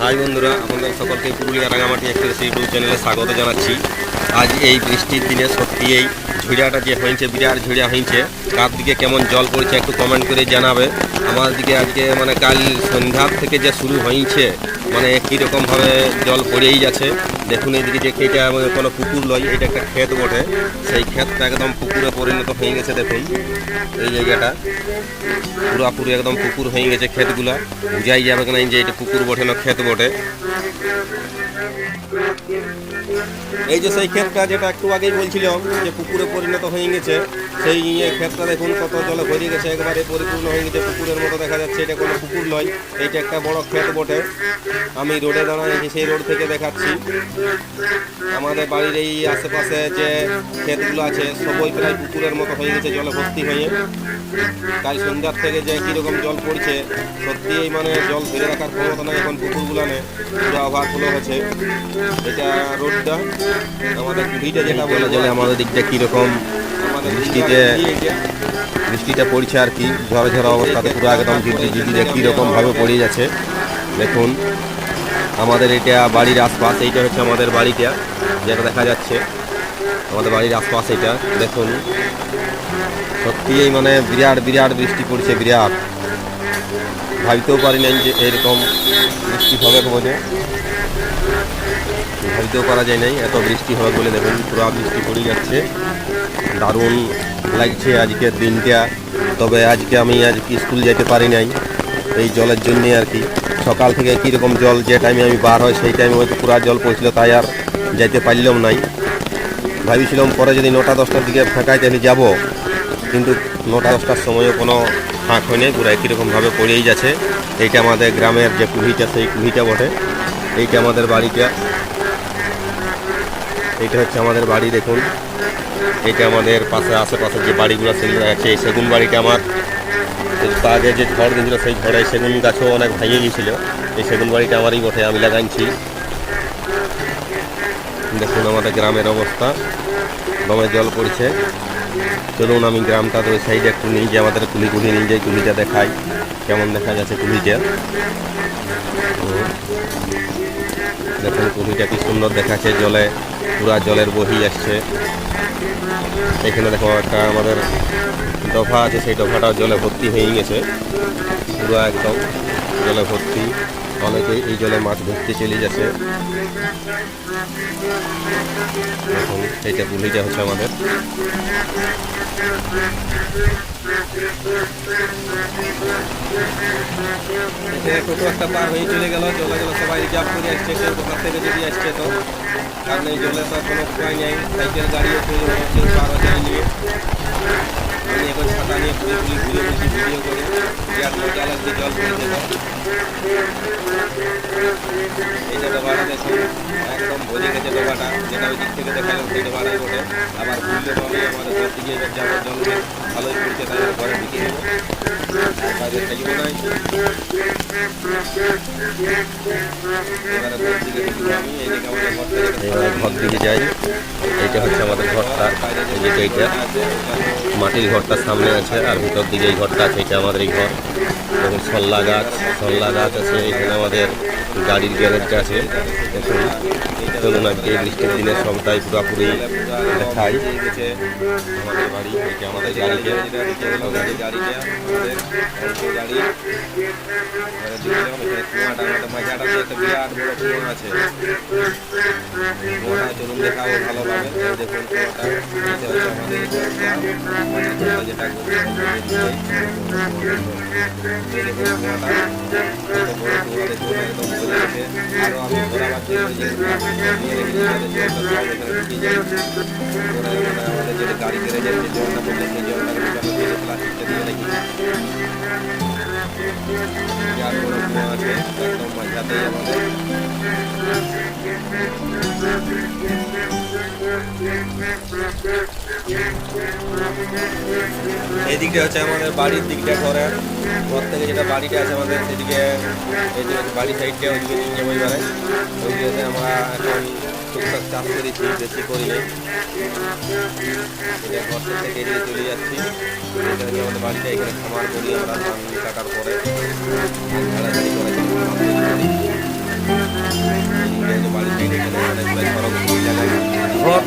High বন্ধুরা, আপনাদের সকলকে পুরুলিয়া রাঙামাটি এক্সপ্রেস ইউটিউব চ্যানেলে স্বাগত জানাচ্ছি। আজ এই বৃষ্টির দিনে সত্যি এই ঝুড়িয়াটা যে হয়েছে, বিরাট ঝুড়িয়া হয়েছে, কার দিকে কেমন জল পড়ছে একটু কমেন্ট করে জানাবে। আমার দিকে আজকে মানে কাল সন্ধ্যার থেকে যে শুরু হয়েছে মানে কীরকমভাবে জল পড়েই যাচ্ছে। দেখুন এইদিকে যে এটা কোনো পুকুর লয় এটা একটা ক্ষেত বটে। সেই ক্ষেতটা একদম পুকুরে পরিণত হয়ে গেছে, দেখুন এই জায়গাটা। পুরাপুরি একদম পুকুর হয়ে গেছে, ক্ষেতগুলা। বুঝাই যাবে না যে এটা পুকুর বটে না, ক্ষেত বটে। এই যে সেই ক্ষেতটা যেটা একটু আগেই বলছিলাম, যে পুকুরে পরিণত হয়ে গেছে, সেই ইয়ে ক্ষেতটা দেখুন কত জলে ভরে গেছে, একবারে পরিপূর্ণ হয়ে গেছে, পুকুরের মতো দেখা যাচ্ছে, এটা কোনো পুকুর নয়, এইটা একটা বড় ক্ষেত বটে। আমি রোডে দাঁড়াচ্ছি সেই রোড থেকে দেখাচ্ছি। আমাদের বাড়ির এই আশেপাশে যে ক্ষেতগুলো আছে, সবই প্রায় পুকুরের মতো হয়ে গেছে, জলে ভর্তি হয়ে। তাই সন্ধ্যার থেকে যে কীরকম জল পড়ছে, সত্যিই মানে জল ধরে রাখার ক্ষমতা নাই এখন পুকুরগুলো। নেই পুরো ওভারফ্লো হচ্ছে এটা রোডটা আমাদের কুড়িটা যেটা বলে জলে আমাদের দিকটা কীরকম? বৃষ্টিতে বৃষ্টিটা পড়ছে আর কি ঝড় ঝড় অবস্থাতে পুরো একদম ঝিঝিরে কীরকমভাবে পড়ে যাচ্ছে। দেখুন আমাদের এটা বাড়ির আশপাশ এইটা হচ্ছে আমাদের বাড়িটা যেটা দেখা যাচ্ছে। আমাদের বাড়ির আশপাশ এটা দেখুন। সত্যিই মানে বিরাট বিরাট বৃষ্টি পড়ছে বিরাট। ভাবতেও পারি নাই যে এরকম বৃষ্টি হবে বলে। ভাবতেও পারা যায় নাই, এত বৃষ্টি হবে বলে দেখুন, পুরো বৃষ্টি পড়ে যাচ্ছে। দারুণ লাগছে আজকের দিনটা, তবে আজকে আমি আজকে স্কুল যেতে পারি নাই, এই জলের জন্যে আর কি। সকাল থেকে কীরকম জল যে টাইমে আমি বার হয়, সেই টাইমে হয়তো পুরা জল পড়ছিল তাই আর যাইতে পারলাম নাই। ভাবিছিলাম পরে যদি নটা দশটার দিকে ফাঁকায় তাহলে যাব, কিন্তু নটা দশটার সময়ও কোনো ফাঁক হয় নাই কীরকমভাবে পড়েই যাচ্ছে। এইটা আমাদের গ্রামের যে কুহিটা, সেই কুহিটা বটে। এইটা আমাদের বাড়িটা। এইটা হচ্ছে আমাদের বাড়ি, দেখুন। এইটা আমাদের পাশে, আশেপাশে যে বাড়িগুলো সেগুলো আছে, এই সেগুন বাড়িটা আমার। আগে যে ঝড় দিয়েছিল, সেই ঝড়ে সেগুন গাছও অনেক ভেঙে গিয়েছিল। এই সেগুন বাড়িটা আমারই বটে, আমি লাগাইছি। দেখুন আমাদের গ্রামের অবস্থা। দমে জল পড়ছে। চলুন আমি গ্রামটা ওই সাইডে একটু নিয়ে যাই, আমাদের কুলি কুলি নিয়ে যাই, কুলিটা দেখাই। কেমন দেখা যাচ্ছে কুলিটা। দেখুন, কুলিটা কি সুন্দর দেখাচ্ছে, জলে, পুরা জলের বহি আসছে। এখানে দেখো, একটা আমাদের ডভা আছে, সেই ডভাটাও জলে ভর্তি হয়ে গেছে, পুরো একদম। জলে ভর্তি। অনেকে এই জলে মাছ ধরতে চলে যাচ্ছে দেখুন, এইটা পুলিটা হচ্ছে আমাদের। এখানে টোটো একটা পার হয়ে চলে গেল। জলে জলে সবাই রিজার্ভ করে আসছে, কেউ কোথা থেকে যদি আসছে তো। কারণ এই জলে তো কোনো উপায় নেই। সাইকেল, গাড়িও কেউ কেউ পার যায় নিয়ে। আমি এখন ছাতা নিয়ে ঘুরে ঘুরে বলছি ভিডিও করে লাগছে জল পড়েছে তো এইটা ডোবাটা দেখুন একদম ভরে গেছে ডোবাটা যেটা ওই দিক থেকে দেখালাম সেই ডোবাটাই বটে আবার ঘুরলে পাবে আমাদের ঘর দিকে যাব, জল ভালোই পড়ছে তাই ঘরে ঢুকে দেবো বাইরে থাকিব নাই। এবারে ঘর দিকে আমি এইদিকে আমাদের ঘর থেকে দিকে যাই। এইটা হচ্ছে আমাদের ঘরটা এই যে এইটা মাটির ঘরটা সামনে আছে আর ভিতর দিকে এই ঘরটা আছে এটা আমাদের এই ঘর দেখুন সল্লা গাছ সল্লা গাছ আছে এখানে আমাদের গাড়ির গ্যারেজটা আছে দেখুন চলুন এই বৃষ্টির দিনে সবটাই পুরোপুরি দেখাই আমাদের বাড়ি আমাদের গাড়ি গাড়ি চলুন দেখাবো ভালোভাবে দেখুন যাতে জলটা গাড়ি গ্যারেজের যে জলটা পড়ছে সেই দিয়ে প্লাস্টিকটা দিয়ে একদম মাঝাতেই আমাদের এই দিকটা হচ্ছে আমাদের বাড়ির দিকটা ঘরের ঘর থেকে যেটা বাড়িটা আছে আমাদের সেদিকে এই বাড়ি সাইডটা ওইদিকে নিয়ে যাব এবারে। ওইদিকে আমরা এখন টুকটাক চাষ করেছি, বেশি করি ঘর থেকে এদিকে চলে যাচ্ছি। আমাদের বাড়িটা, এখানে খামার করি আমরা কাটার পরে। ঝাড়াঝাড়ি করে খামার তৈরি করি অনেকগুলো সড়ক জায়গায়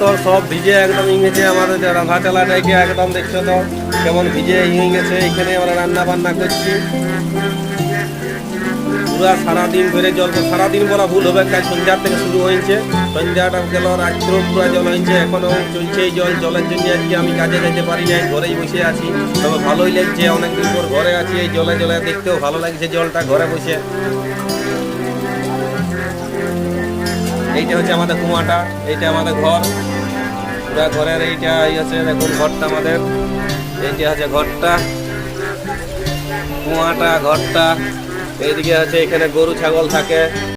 তো সব ভিজে একদম ইংরেজি আমাদের রাধা চালাটাকে একদম দেখছ তো, কেমন ভিজে ইয়ে গেছে, এখানে আমরা রান্না বান্না করছি। পুরা সারাদিন ধরে জল সারাদিন বলা ভুল হবে, কাল সন্ধ্যার থেকে শুরু হয়েছে। সন্ধ্যাটা গেল রাত্র পুরা জল হয়েছে, এখনও চলছে এই জল, জলের জন্য আজকে আমি কাজে যেতে পারি নাই, ঘরেই বসে আছি। তবে ভালোই লাগছে, অনেকদিন পর ঘরে আছি, এই জলে জলে দেখতেও ভালো লাগছে জলটা, ঘরে বসে। এইটা হচ্ছে আমাদের কুয়াটা, এইটা আমাদের ঘর। পুরা ঘরের এইটা এই আছে, দেখুন ঘরটা আমাদের। এইটা হচ্ছে ঘরটা। কুয়াটা, ঘরটা। এইদিকে হচ্ছে এখানে গরু, ছাগল থাকে।